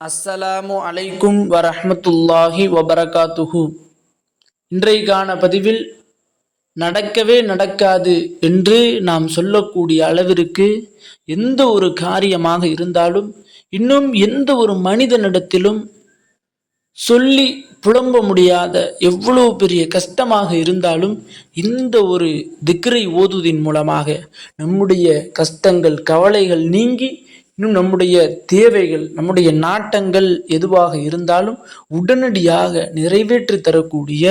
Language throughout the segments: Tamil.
அஸ்ஸலாமு அலைக்கும் வரஹ்மத்துல்லாஹி வபரகாத்துஹு. இன்றைக்கான பதிவில் நடக்கவே நடக்காது என்று நாம் சொல்லக்கூடிய அளவிற்கு எந்த ஒரு காரியமாக இருந்தாலும் இன்னும் எந்த ஒரு மனிதனிடத்திலும் சொல்லி புலம்ப முடியாத எவ்வளவு பெரிய கஷ்டமாக இருந்தாலும் இந்த ஒரு திக்ரை ஓதுவதின் மூலமாக நம்முடைய கஷ்டங்கள் கவலைகள் நீங்கி இன்னும் நம்முடைய தேவைகள் நம்முடைய நாட்டங்கள் எதுவாக இருந்தாலும் உடனடியாக நிறைவேற்றி தரக்கூடிய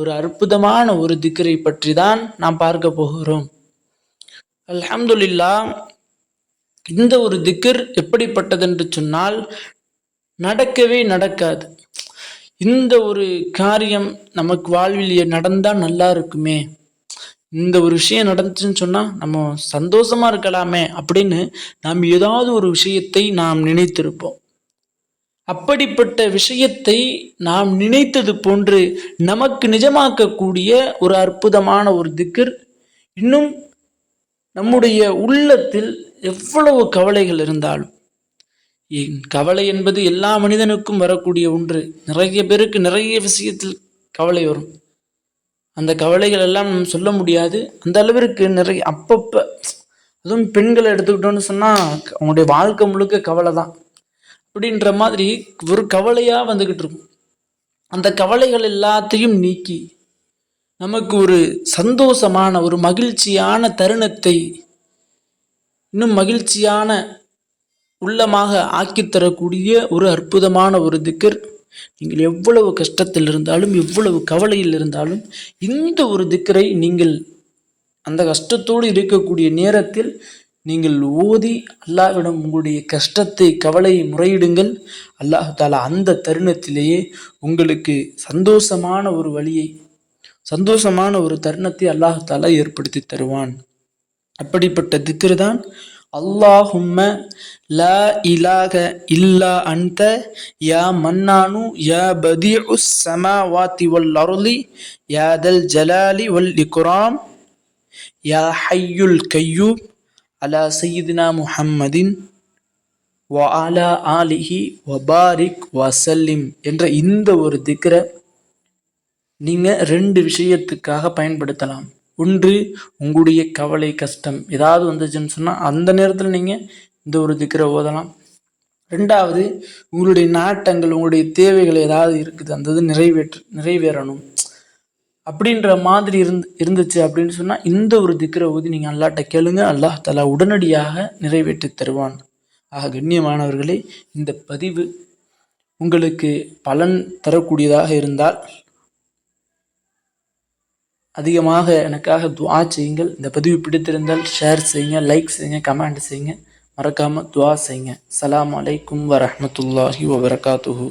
ஒரு அற்புதமான ஒரு திக்கரை பற்றி தான் நாம் பார்க்க போகிறோம். அல்ஹம்துலில்லா இந்த ஒரு திக்கர் எப்படிப்பட்டது என்று சொன்னால் நடக்கவே நடக்காது. இந்த ஒரு காரியம் நமக்கு வாழ்வில் நடந்தால் நல்லா இருக்குமே. இந்த ஒரு விஷயம் நடந்துச்சுன்னு சொன்னால் நம்ம சந்தோஷமாக இருக்கலாமே அப்படின்னு நாம் ஏதாவது ஒரு விஷயத்தை நாம் நினைத்திருப்போம். அப்படிப்பட்ட விஷயத்தை நாம் நினைத்தது போன்று நமக்கு நிஜமாக்கக்கூடிய ஒரு அற்புதமான ஒரு திக்கர் இன்னும் நம்முடைய உள்ளத்தில் எவ்வளவு கவலைகள் இருந்தாலும் கவலை என்பது எல்லா மனிதனுக்கும் வரக்கூடிய ஒன்று. நிறைய பேருக்கு நிறைய விஷயத்தில் கவலை வரும். அந்த கவலைகள் எல்லாம் நம்ம சொல்ல முடியாது. அந்த அளவிற்கு நிறைய அப்பப்போ அதுவும் பெண்களை எடுத்துக்கிட்டோன்னு சொன்னால் அவங்களுடைய வாழ்க்கை முழுக்க கவலை தான். அப்படின்ற மாதிரி ஒரு கவலையாக வந்துக்கிட்டு இருக்கும். அந்த கவலைகள் எல்லாத்தையும் நீக்கி நமக்கு ஒரு சந்தோஷமான ஒரு மகிழ்ச்சியான தருணத்தை இன்னும் மகிழ்ச்சியான உள்ளமாக ஆக்கித்தரக்கூடிய ஒரு அற்புதமான ஒரு திக்கர் நீங்கள் எவ்வளவு கஷ்டத்தில் இருந்தாலும் எவ்வளவு கவலையில் இருந்தாலும் இந்த ஒரு திக்கரை நீங்கள் அந்த கஷ்டத்தோடு இருக்கக்கூடிய நேரத்தில் நீங்கள் ஓதி அல்லாவிடம் உங்களுடைய கஷ்டத்தை கவலையை முறையிடுங்கள். அல்லாஹாலா அந்த தருணத்திலேயே உங்களுக்கு சந்தோஷமான ஒரு வழியை சந்தோஷமான ஒரு தருணத்தை அல்லாஹாலா ஏற்படுத்தி தருவான். அப்படிப்பட்ட திக்கர் தான் அல்லாஹும்ம லா இலாக இல்லா அன்த யா மன்னானு யா பதிஉ சமாவாத்தி வல் அருளி யா தல் ஜலாலி வல் இக்ராம் யா ஹையுல் கையூப் அலா சையீதினா முஹம்மதின் வ அலா ஆலிஹி வபாரிக் வசல்லிம் என்ற இந்த ஒரு திக்கரை நீங்கள் ரெண்டு விஷயத்துக்காக பயன்படுத்தலாம். ஒன்று உங்களுடைய கவலை கஷ்டம். ஏதாவது வந்துச்சுன்னு சொன்னால் அந்த நேரத்தில் நீங்கள் இந்த ஒரு திக்கரை ஓதலாம். ரெண்டாவது உங்களுடைய நாட்டங்கள் உங்களுடைய தேவைகள் ஏதாவது இருக்குது அந்த இது நிறைவேற்று நிறைவேறணும். அப்படின்ற மாதிரி இருந்து இருந்துச்சு அப்படின்னு சொன்னால் இந்த ஒரு திக்கரை ஊதி நீங்கள் அல்லாட்ட கேளுங்க. அல்லாஹ் தலா உடனடியாக நிறைவேற்றி தருவான். ஆக கண்ணியமானவர்களே இந்த பதிவு உங்களுக்கு பலன் தரக்கூடியதாக இருந்தால் அதிகமாக எனக்காக துவா செய்யுங்கள். இந்த பதிவு பிடித்திருந்தால் ஷேர் செய்யுங்க லைக் செய்யுங்க கமெண்ட் செய்யுங்க. மறக்காமல் துவா செய்யுங்க. சலாம் அலைக்கும் வரமத்துல்லாஹி வபரகாத்துஹூ